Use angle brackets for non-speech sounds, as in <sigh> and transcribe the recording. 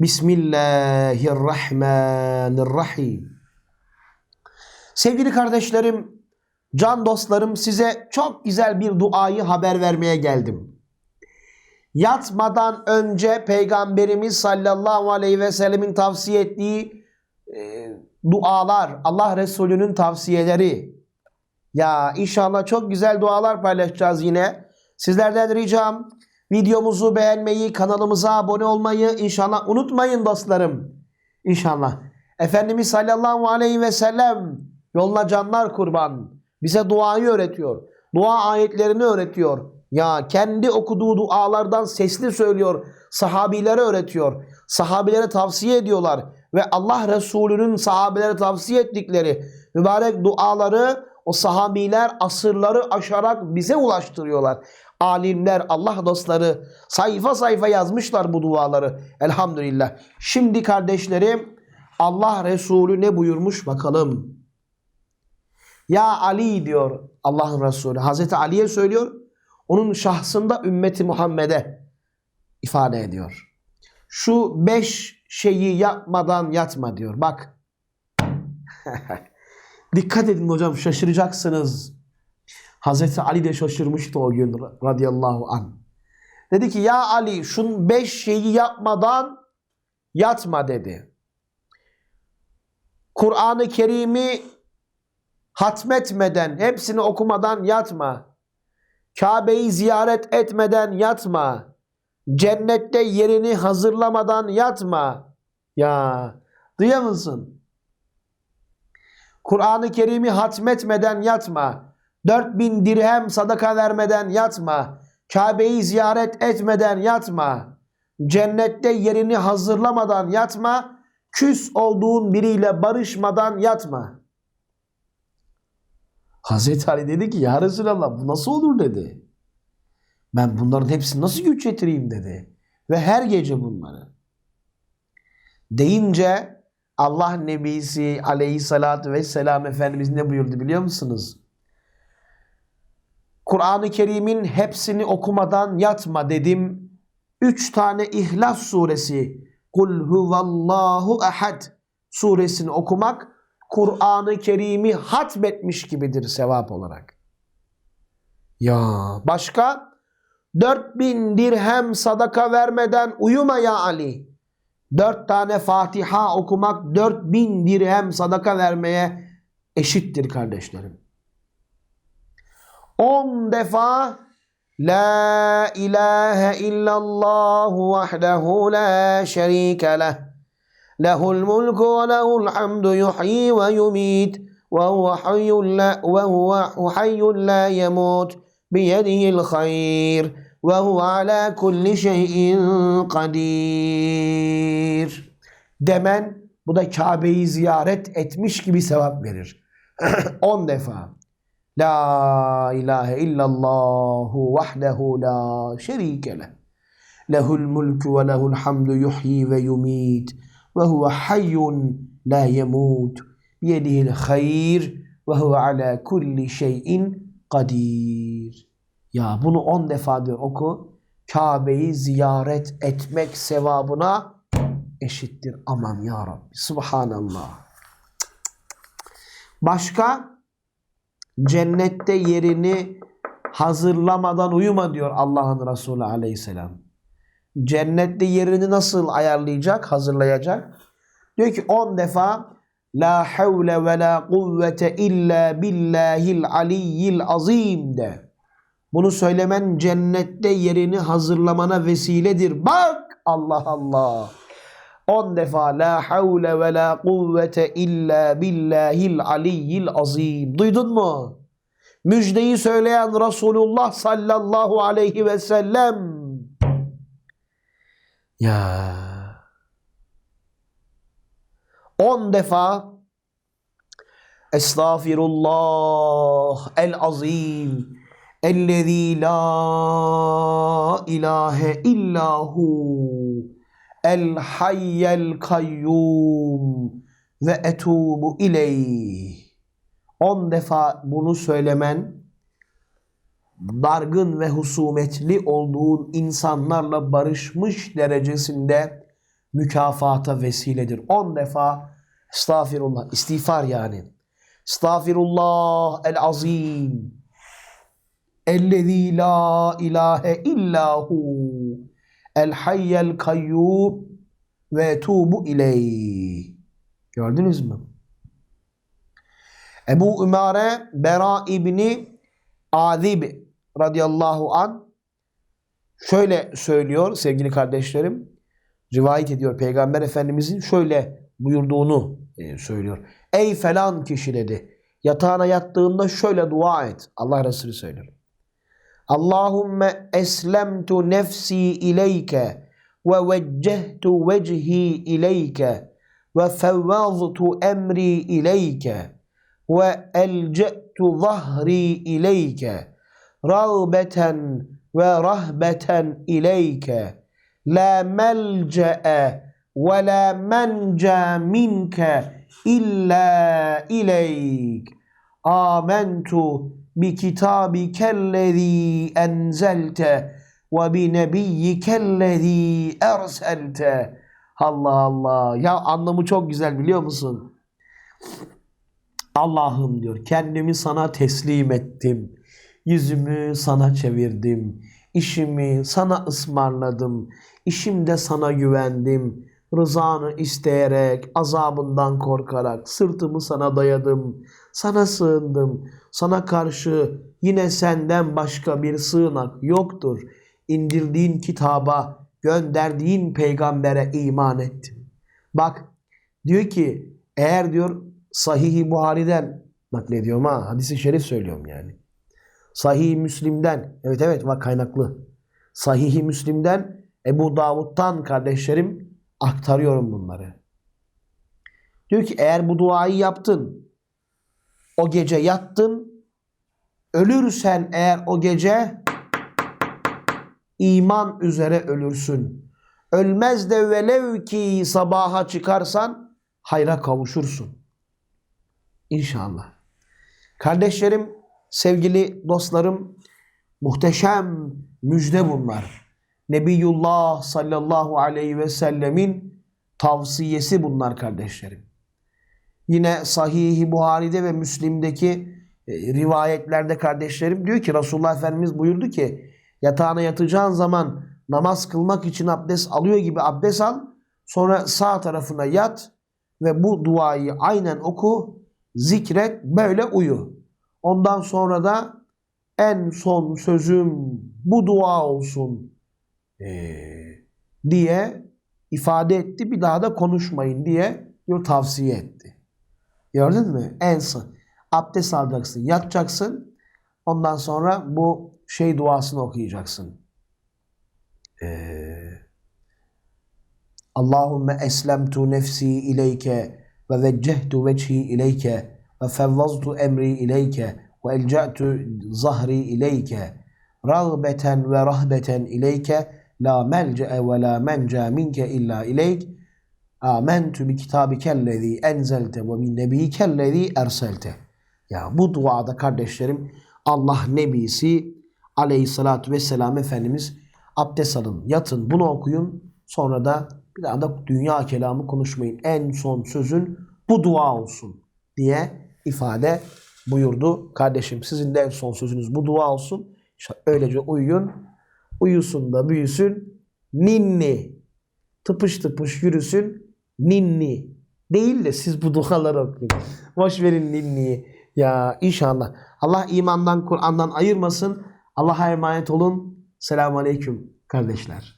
Bismillahirrahmanirrahim. Sevgili kardeşlerim, can dostlarım size çok güzel bir duayı haber vermeye geldim. Yatmadan önce Peygamberimiz sallallahu aleyhi ve sellemin tavsiye ettiği e, dualar, Allah Resulü'nün tavsiyeleri. Ya inşallah çok güzel dualar paylaşacağız yine. Sizlerden ricam videomuzu beğenmeyi, kanalımıza abone olmayı inşallah unutmayın dostlarım. İnşallah. Efendimiz sallallahu aleyhi ve sellem yoluna canlar kurban. Bize duayı öğretiyor. Dua ayetlerini öğretiyor. Ya kendi okuduğu dualardan sesli söylüyor. Sahabilere öğretiyor. Sahabilere tavsiye ediyorlar. Ve Allah Resulü'nün sahabilere tavsiye ettikleri mübarek duaları o sahabiler asırları aşarak bize ulaştırıyorlar. Alimler, Allah dostları sayfa sayfa yazmışlar bu duaları. Elhamdülillah. Şimdi kardeşlerim Allah Resulü ne buyurmuş bakalım. Ya Ali diyor Allah'ın Resulü. Hazreti Ali'ye söylüyor. Onun şahsında ümmeti Muhammed'e ifade ediyor. Şu beş şeyi yapmadan yatma diyor. Bak. <laughs> Dikkat edin hocam şaşıracaksınız. Hazreti Ali de şaşırmıştı o gün radıyallahu an. Dedi ki ya Ali şun beş şeyi yapmadan yatma dedi. Kur'an-ı Kerim'i hatmetmeden, hepsini okumadan yatma. Kabe'yi ziyaret etmeden yatma. Cennette yerini hazırlamadan yatma. Ya duyuyor musun? Kur'an-ı Kerim'i hatmetmeden yatma. 4000 dirhem sadaka vermeden yatma. Kabe'yi ziyaret etmeden yatma. Cennette yerini hazırlamadan yatma. Küs olduğun biriyle barışmadan yatma. Hazreti Ali dedi ki ya Resulallah bu nasıl olur dedi. Ben bunların hepsini nasıl güç getireyim dedi. Ve her gece bunları. Deyince Allah Nebisi aleyhissalatü vesselam Efendimiz ne buyurdu biliyor musunuz? Kur'an-ı Kerim'in hepsini okumadan yatma dedim. Üç tane İhlas suresi Kul huvallahu ehad suresini okumak Kur'an-ı Kerim'i hatmetmiş gibidir sevap olarak. Ya başka 4000 dirhem sadaka vermeden uyuma ya Ali. Dört tane Fatiha okumak 4000 dirhem sadaka vermeye eşittir kardeşlerim. 10 defa La ilahe illallah vahdehu la şerike leh. Lehul mulku ve lehul hamdu yuhyi ve yumit. Ve huve hayyun la yemut. Biyedihil hayr. Huve ala kulli şeyin kadir. Demen bu da Kabe'yi ziyaret etmiş gibi sevap verir. <clears throat> 10 defa. La ilahe illallahu vahdehu la şerike leh. Lehul mulku ve lehul hamdu yuhyi ve yumit. Ve huve hayyun la yemut. Biyedihil hayr ve huve ala kulli şeyin kadir. Ya bunu on defa diyor oku. Kabe'yi ziyaret etmek sevabına eşittir. Aman ya Rabbi. Subhanallah. Başka? Cennette yerini hazırlamadan uyuma diyor Allah'ın Resulü aleyhisselam. Cennette yerini nasıl ayarlayacak, hazırlayacak? Diyor ki 10 defa La havle ve la kuvvete illa billahil aliyyil azim de. Bunu söylemen cennette yerini hazırlamana vesiledir. Bak Allah Allah. 10 defa la havle ve la kuvvete illa billahil aliyyil azim. Duydun mu? Müjdeyi söyleyen Resulullah sallallahu aleyhi ve sellem. Ya. 10 defa Estağfirullah el azim ellezî la ilahe illahu el hayyel kayyum ve etubu ileyh. On defa bunu söylemen dargın ve husumetli olduğun insanlarla barışmış derecesinde mükafata vesiledir. 10 defa estağfirullah, istiğfar yani. Estağfirullah el azim. Ellezî la ilahe illahu. El hayyel kayyum ve etubu ileyh. Gördünüz mü? Ebu Ümare Bera İbni Azib radıyallahu an şöyle söylüyor sevgili kardeşlerim. Rivayet ediyor Peygamber Efendimizin şöyle buyurduğunu e, söylüyor. Ey falan kişi dedi. Yatağına yattığında şöyle dua et. Allah Resulü söylüyor. Allahümme eslemtu nefsi ileyke ve veccehtu vecihi ileyke ve fevvaztu emri ileyke ve elce'tu zahri ileyke rağbeten ve rahbeten ileyke la melce'e ve la bi kitabikellezî enzelte ve bi nebiyyikellezî erselte Allah Allah ya anlamı çok güzel biliyor musun? Allah'ım diyor kendimi sana teslim ettim. Yüzümü sana çevirdim. İşimi sana ısmarladım. İşimde sana güvendim. Rızanı isteyerek, azabından korkarak sırtımı sana dayadım. Sana sığındım. Sana karşı yine senden başka bir sığınak yoktur. İndirdiğin kitaba, gönderdiğin peygambere iman ettim. Bak diyor ki eğer diyor Sahih-i Buhari'den naklediyorum ha hadisi şerif söylüyorum yani. Sahih-i Müslim'den evet evet bak kaynaklı. Sahih-i Müslim'den Ebu Davud'dan kardeşlerim aktarıyorum bunları. Diyor ki eğer bu duayı yaptın o gece yattın ölürsen eğer o gece iman üzere ölürsün. Ölmez de velev ki sabaha çıkarsan hayra kavuşursun. İnşallah. Kardeşlerim, sevgili dostlarım, muhteşem müjde bunlar. Nebiyullah sallallahu aleyhi ve sellemin tavsiyesi bunlar kardeşlerim. Yine Sahih-i Buhari'de ve Müslim'deki e, rivayetlerde kardeşlerim diyor ki Resulullah Efendimiz buyurdu ki yatağına yatacağın zaman namaz kılmak için abdest alıyor gibi abdest al. Sonra sağ tarafına yat ve bu duayı aynen oku, zikret, böyle uyu. Ondan sonra da en son sözüm bu dua olsun ee, diye ifade etti. Bir daha da konuşmayın diye diyor tavsiye etti. Gördün mü? En son. Abdest alacaksın, yatacaksın. Ondan sonra bu şey duasını okuyacaksın. Ee, Allahümme eslemtu nefsi ileyke ve veccehtu vecihi ileyke ve fevvaztu emri ileyke ve elca'tu zahri ileyke rağbeten ve rahbeten ileyke la melce'e ve la menca minke illa ileyk amentu bi kitabikellezi enzelte ve bi nebiyikellezi erselte ya bu duada kardeşlerim Allah Nebisi aleyhissalatü vesselam Efendimiz abdest alın, yatın, bunu okuyun. Sonra da bir daha da dünya kelamı konuşmayın. En son sözün bu dua olsun diye ifade buyurdu. Kardeşim sizin de en son sözünüz bu dua olsun. İşte öylece uyuyun. Uyusun da büyüsün. Ninni. Tıpış tıpış yürüsün. Ninni. Değil de siz bu duaları okuyun. Boş verin ninniyi. Ya inşallah. Allah imandan, Kur'an'dan ayırmasın. Allah'a emanet olun. Selamun Aleyküm kardeşler.